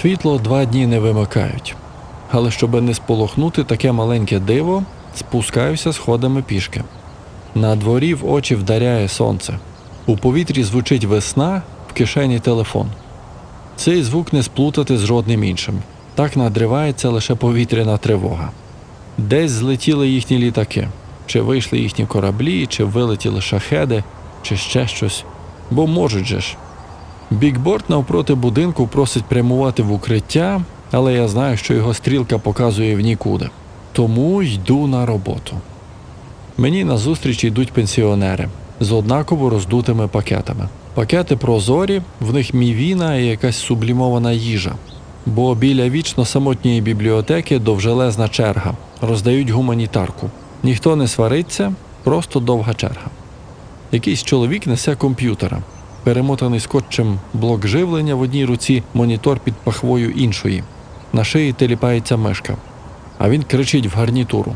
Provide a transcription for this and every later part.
Світло два дні не вимикають. Але щоб не сполохнути таке маленьке диво, спускаюся сходами пішки. На дворі в очі вдаряє сонце. У повітрі звучить весна, в кишені телефон. Цей звук не сплутати з жодним іншим. Так надривається лише повітряна тривога. Десь злетіли їхні літаки, чи вийшли їхні кораблі, чи вилетіли шахеди, чи ще щось. Бо можуть же ж. Бікборд навпроти будинку просить прямувати в укриття, але я знаю, що його стрілка показує в нікуди. Тому йду на роботу. Мені назустріч йдуть пенсіонери з однаково роздутими пакетами. Пакети прозорі, в них мівіна і якась сублімована їжа. Бо біля вічно самотньої бібліотеки довжелезна черга, роздають гуманітарку. Ніхто не свариться, просто довга черга. Якийсь чоловік несе комп'ютера, перемотаний скотчем блок живлення в одній руці, монітор під пахвою іншої. На шиї теліпається мишка. А він кричить в гарнітуру: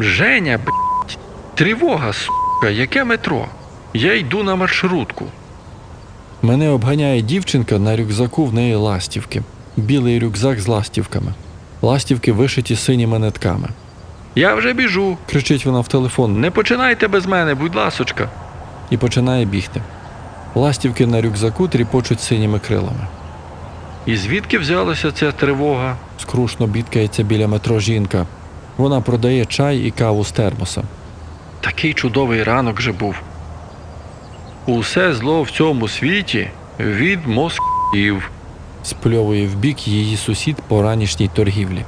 Женя, блядь, тривога, сука, яке метро? Я йду на маршрутку. Мене обганяє дівчинка на рюкзаку в неї ластівки. Білий рюкзак з ластівками. Ластівки вишиті синіми нитками. Я вже біжу, кричить вона в телефон. Не починайте без мене, будь ласочка. І починає бігти. Ластівки на рюкзаку тріпочуть синіми крилами. І звідки взялася ця тривога? скрушно бідкається біля метро жінка. Вона продає чай і каву з термоса. Такий чудовий ранок же був. Усе зло в цьому світі від москів, спльовує в бік її сусід по ранішній торгівлі.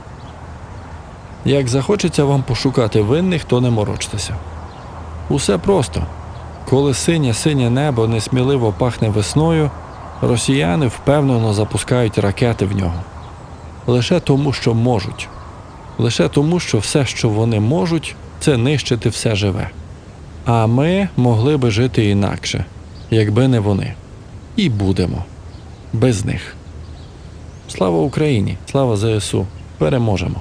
Як захочеться вам пошукати винних, то не морочтеся. Усе просто. Коли синє синє небо несміливо пахне весною, росіяни впевнено запускають ракети в нього. Лише тому, що можуть. Лише тому, що все, що вони можуть, це нищити все живе. А ми могли би жити інакше, якби не вони. І будемо без них. Слава Україні! Слава ЗСУ! Переможемо!